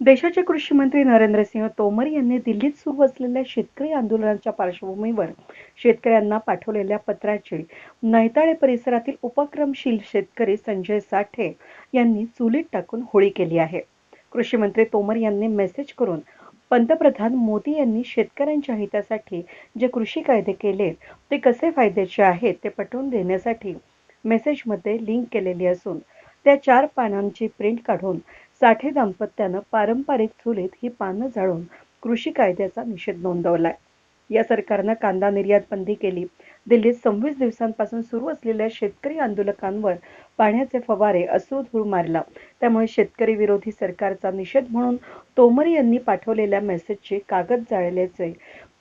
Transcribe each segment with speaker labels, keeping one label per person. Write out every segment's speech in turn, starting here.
Speaker 1: देशाचे कृषी मंत्री नरेंद्रसिंह तोमर यांनी दिल्लीत सुरू असलेल्या शेतकरी आंदोलनाच्या पार्श्वभूमीवर शेतकऱ्यांना पाठवलेल्या पत्राची नैताळे परिसरातील उपक्रमशील शेतकरी संजय साठे यांनी चुलीत टाकून होळी केली आहे. कृषी मंत्री तोमर यांनी मेसेज करून पंतप्रधान मोदी यांनी शेतकऱ्यांच्या हितासाठी जे कृषी कायदे केले ते कसे फायद्याचे आहेत ते पटवून देण्यासाठी मेसेजमध्ये लिंक केलेली असून त्या चार पानांची प्रिंट काढून साठे दाम्पत्यानं पारंपरिक चुलीत ही पानं जाळून कृषी कायद्याचा निषेध नोंदवलाय. या सरकारनं कांदा निर्यात बंदी केली. दिल्लीत सव्वीस दिवसांपासून सुरू असलेल्या शेतकरी आंदोलकांवर पाण्याचे फवारे अश्रुधूर मारला. त्यामुळे शेतकरी विरोधी सरकारचा निषेध म्हणून तोमर यांनी पाठवलेल्या मेसेजचे कागद जाळल्याचे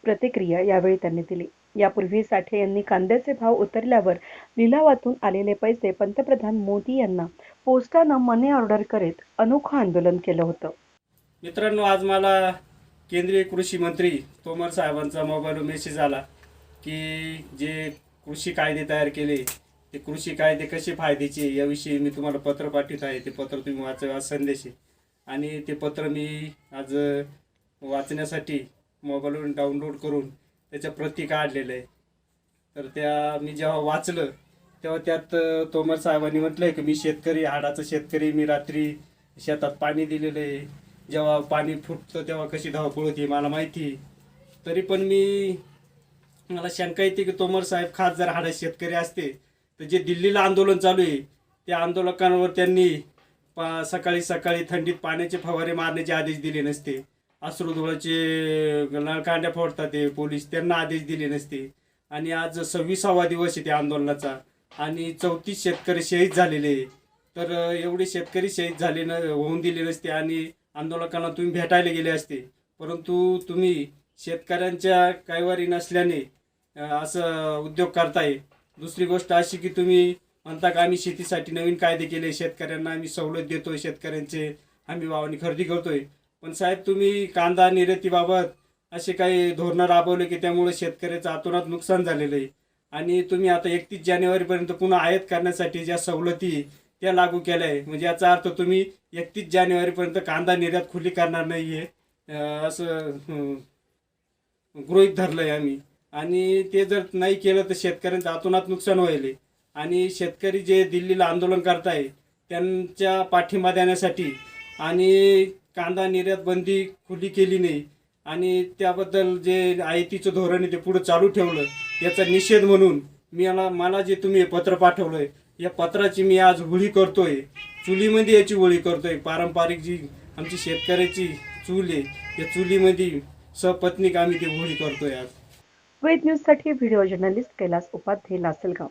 Speaker 1: प्रतिक्रिया यावेळी त्यांनी दिली. यापूर्वी साठे यांनी कांद्याचे भाव उतरल्यावर लिलावातून आलेले पैसे पंतप्रधान मोदी यांना पोस्टानं मनी ऑर्डर करीत अनोखं आंदोलन केलं होतं.
Speaker 2: मित्रांनो आज मला केंद्रीय कृषी मंत्री तोमर साहेबांचा मोबाईलवर मेसेज आला की जे कृषी कायदे तयार केले ते कृषी कायदे कसे फायद्याचे याविषयी मी तुम्हाला पत्र पाठवित आहे. ते पत्र तुम्ही वाचा संदेश आहे. आणि ते पत्र मी आज वाचण्यासाठी मोबाईलवरून डाउनलोड करून त्याच्या प्रती काढलेलं आहे. तर त्या मी जेव्हा वाचलं तेव्हा त्यात तोमर साहेबांनी म्हटलंय की मी शेतकरी हाडाचा शेतकरी मी रात्री शेतात पाणी दिलेलं आहे. जेव्हा पाणी फुटतं तेव्हा कशी धावपळ होती मला माहिती तरी पण मी मला शंका येते की तोमर साहेब खास जर हाडा शेतकरी असते तर जे दिल्लीला आंदोलन चालू आहे त्या आंदोलकांवर त्यांनी पा सकाळी सकाळी थंडीत पाण्याचे फवारे मारण्याचे आदेश दिले नसते. अश्रुधुळाचे नळकांड्या फोडतात ते पोलीस. त्यांना आदेश दिले नसते. आणि आज सव्वीसावा दिवस आहे त्या आंदोलनाचा. आणि चौतीस शेतकरी शहीद झालेले आहे. तर एवढे शेतकरी शहीद झाले न होऊन दिले नसते आणि आंदोलकांना तुम्ही भेटायला गेले असते. परंतु तुम्ही शेतकऱ्यांच्या कैवारी नसल्याने असं उद्योग करताय. दुसरी गोष्ट अशी की तुम्ही म्हणता का आम्ही शेतीसाठी नवीन कायदे केले शेतकऱ्यांना आम्ही सवलत देतोय शेतकऱ्यांचे आम्ही वावणी खरेदी करतोय. पण साहेब तुम्ही कांदा निर्यातीबाबत असे काही धोरणं राबवले की त्यामुळे शेतकऱ्याचं आतोनात नुकसान झालेलं आहे. आणि तुम्ही आता एकतीस जानेवारीपर्यंत पुन्हा आयात करण्यासाठी ज्या सवलती त्या लागू केल्या आहे. म्हणजे याचा अर्थ तुम्ही एकतीस जानेवारीपर्यंत कांदा निर्यात खुली करणार नाही आहे. असं गृहित गृहीत धरलं आहे आम्ही. आणि ते जर नाही केलं तर शेतकऱ्यांचं आतोनात नुकसान होईल. आणि शेतकरी जे दिल्लीला आंदोलन करताय त्यांच्या पाठिंबा देण्यासाठी आणि कांदा निर्यात बंदी खुली केली नाही आणि त्याबद्दल जे आयतीचं धोरण आहे ते पुढे चालू ठेवलं याचा निषेध म्हणून मी याला मला जे तुम्ही हे पत्र पाठवलंय या पत्राची मी आज होळी करतोय. चुलीमध्ये याची होळी करतोय. पारंपरिक जी आमची शेतकऱ्याची चूल आहे या चुलीमध्ये सपत्नीक आम्ही ती होळी करतोय आज.
Speaker 1: वेद न्यूजसाठी व्हिडिओ जर्नलिस्ट कैलास उपाध्ये लासलगाव.